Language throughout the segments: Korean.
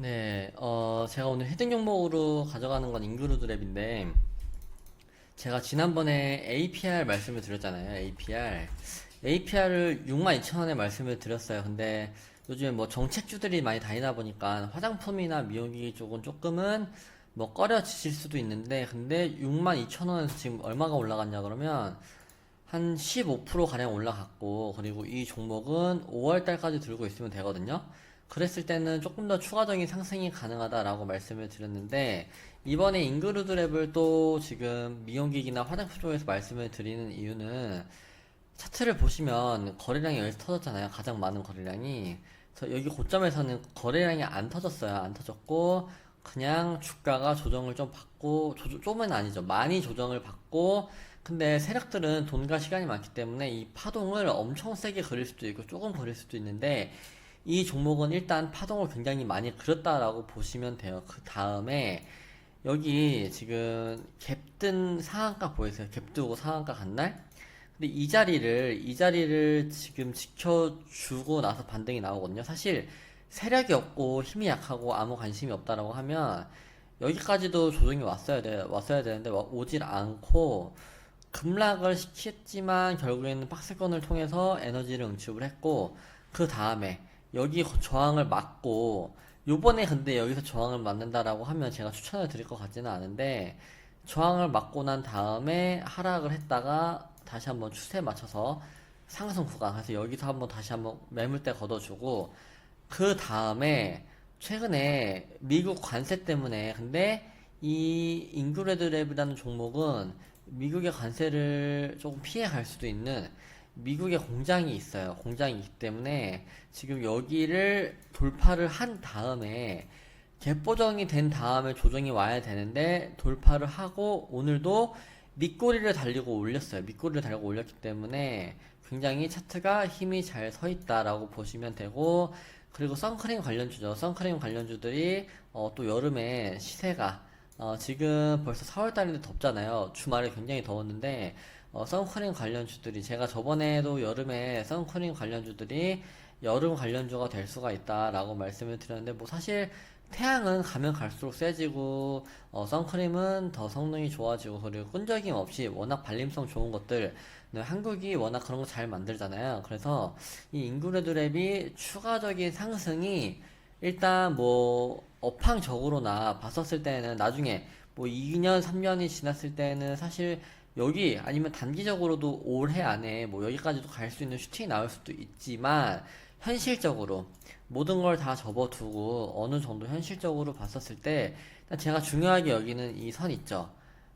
네, 어, 제가 오늘 헤딩 종목으로 가져가는 건 인그루드 랩인데, 제가 지난번에 APR 말씀을 드렸잖아요, APR. APR을 62,000원에 말씀을 드렸어요. 근데 요즘에 뭐 정책주들이 많이 다니다 보니까 화장품이나 미용기기 쪽은 조금은 뭐 꺼려지실 수도 있는데, 근데 62,000원에서 지금 얼마가 올라갔냐 그러면, 한 15%가량 올라갔고, 그리고 이 종목은 5월달까지 들고 있으면 되거든요. 그랬을 때는 조금 더 추가적인 상승이 가능하다라고 말씀을 드렸는데, 이번에 인그루드 랩을 또 지금 미용기기나 화장품 쪽에서 말씀을 드리는 이유는, 차트를 보시면 거래량이 여기서 터졌잖아요. 가장 많은 거래량이. 그래서 여기 고점에서는 거래량이 안 터졌어요. 안 터졌고, 그냥 주가가 조정을 좀 받고, 조, 좀은 아니죠. 많이 조정을 받고, 근데 세력들은 돈과 시간이 많기 때문에 이 파동을 엄청 세게 그릴 수도 있고, 조금 그릴 수도 있는데, 이 종목은 일단 파동을 굉장히 많이 그렸다라고 보시면 돼요. 그 다음에, 여기 지금 갭뜬 상한가 보이세요? 갭 뜨고 상한가 간 날? 근데 이 자리를 이 자리를 지금 지켜주고 나서 반등이 나오거든요. 사실 세력이 없고 힘이 약하고 아무 관심이 없다라고 하면 여기까지도 조정이 왔어야 돼 왔어야 되는데 와- 오질 않고 급락을 시켰지만 결국에는 박스권을 통해서 에너지를 응축을 했고 그 다음에 여기 저항을 막고 요번에 근데 여기서 저항을 맞는다라고 하면 제가 추천을 드릴 것 같지는 않은데 저항을 맞고 난 다음에 하락을 했다가 다시 한번 추세에 맞춰서 상승 구간 그래서 여기서 한번 다시 한번 매물대 걷어주고 그 다음에 최근에 미국 관세 때문에 근데 이 인그레드 랩이라는 종목은 미국의 관세를 조금 피해 갈 수도 있는 미국에 공장이 있어요. 공장이 있기 때문에 지금 여기를 돌파를 한 다음에 갭보정이 된 다음에 조정이 와야 되는데 돌파를 하고 오늘도 밑꼬리를 달리고 올렸어요. 밑꼬리를 달리고 올렸기 때문에 굉장히 차트가 힘이 잘 서 있다라고 보시면 되고 그리고 선크림 관련주죠. 선크림 관련주들이 어, 또 여름에 시세가 어, 지금 벌써 4월 달인데 덥잖아요. 주말에 굉장히 더웠는데 어, 선크림 관련주들이 제가 저번에도 여름에 선크림 관련주들이 여름 관련주가 될 수가 있다라고 말씀을 드렸는데 뭐 사실 태양은 가면 갈수록 세지고 어, 선크림은 더 성능이 좋아지고 그리고 끈적임 없이 워낙 발림성 좋은 것들 네, 한국이 워낙 그런 거 잘 만들잖아요. 그래서 이 인구레드랩이 추가적인 상승이 일단 뭐 업황적으로나 봤었을 때는 나중에 뭐 2년, 3년이 지났을 때는 사실 여기 아니면 단기적으로도 올해 안에 뭐 여기까지도 갈 수 있는 슈팅이 나올 수도 있지만 현실적으로 모든 걸 다 접어두고 어느 정도 현실적으로 봤었을 때 제가 중요하게 여기는 이 선 있죠.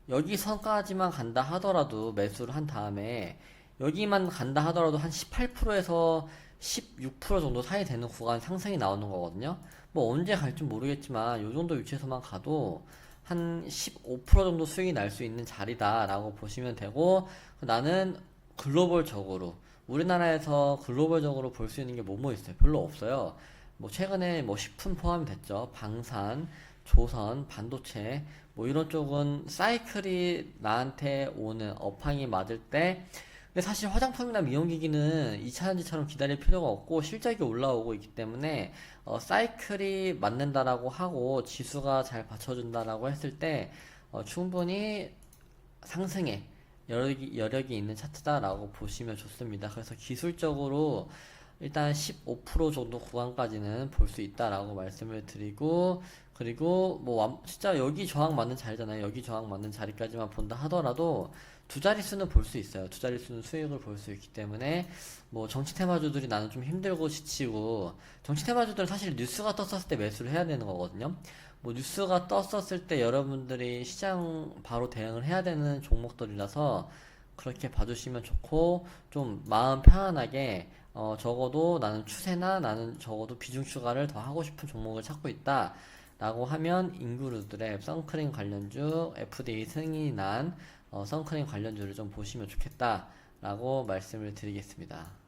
여기 선까지만 간다 하더라도 매수를 한 다음에 여기만 간다 하더라도 한 18%에서 16% 정도 사이 되는 구간 상승이 나오는 거거든요. 뭐 언제 갈지 모르겠지만 요 정도 위치에서만 가도 한 15% 정도 수익이 날 수 있는 자리다라고 보시면 되고 나는 글로벌적으로 우리나라에서 글로벌적으로 볼 수 있는 게 뭐뭐 있어요? 별로 없어요. 뭐 최근에 뭐 식품 포함이 됐죠. 방산, 조선, 반도체 뭐 이런 쪽은 사이클이 나한테 오는 업황이 맞을 때 근데 사실 화장품이나 미용기기는 2차전지처럼 기다릴 필요가 없고 실적이 올라오고 있기 때문에 어, 사이클이 맞는다라고 하고 지수가 잘 받쳐준다라고 했을 때 어, 충분히 상승에 여력이, 여력이 있는 차트다라고 보시면 좋습니다. 그래서 기술적으로 일단 15% 정도 구간까지는 볼 수 있다라고 말씀을 드리고 그리고 뭐 완- 진짜 여기 저항 맞는 자리잖아요. 여기 저항 맞는 자리까지만 본다 하더라도 두 자릿수는 볼 수 있어요. 두 자릿수는 수익을 볼 수 있기 때문에 뭐 정치 테마주들이 나는 좀 힘들고 지치고 정치 테마주들은 사실 뉴스가 떴었을 때 매수를 해야 되는 거거든요. 뭐 뉴스가 떴었을 때 여러분들이 시장 바로 대응을 해야 되는 종목들이라서 그렇게 봐주시면 좋고 좀 마음 편안하게 어 적어도 나는 추세나 나는 적어도 비중 추가를 더 하고 싶은 종목을 찾고 있다. 라고 하면 인구루들의 선크림 관련주 FDA 승인이 난 어, 선크림 관련주를 좀 보시면 좋겠다 라고 말씀을 드리겠습니다.